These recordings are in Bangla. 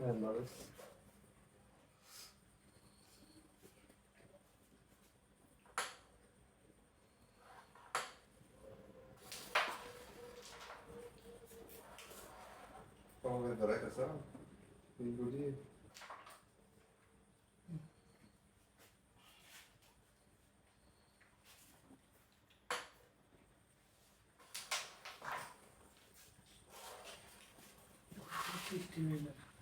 Ja, nice. Vamos ver, peraí, essa? Engolir. Thank you.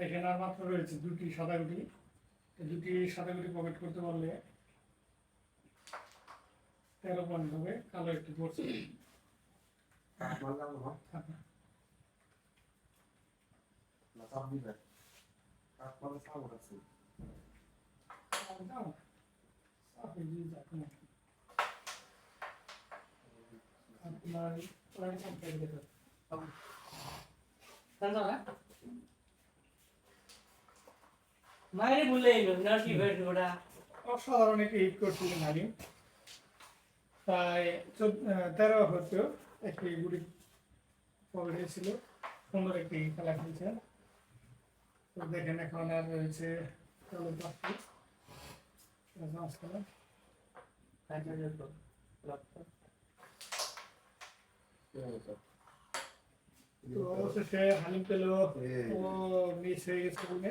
দেখেন আর মাত্র রয়েছে দুটি সাদা গুটি। দুটি সাদা গুটি পকেট করতে পারলে তেরো পয়েন্ট হবে কালো একটি পড়ছে। Malam সাফে দিয়ে যাক না মায়ের ভেট ওটা? অসাধারণ একটি হিট করছিলেন হারিম তাই তেরো হচ্ছে একটি গুটি পকেটে ছিল সুন্দর একটি খেলা খেলছেন। তো দেখেন এখন আর রয়েছে চলো পাঁচ তো অবশেষে হালিম পেল ও মিস হয়ে গেছে বলে।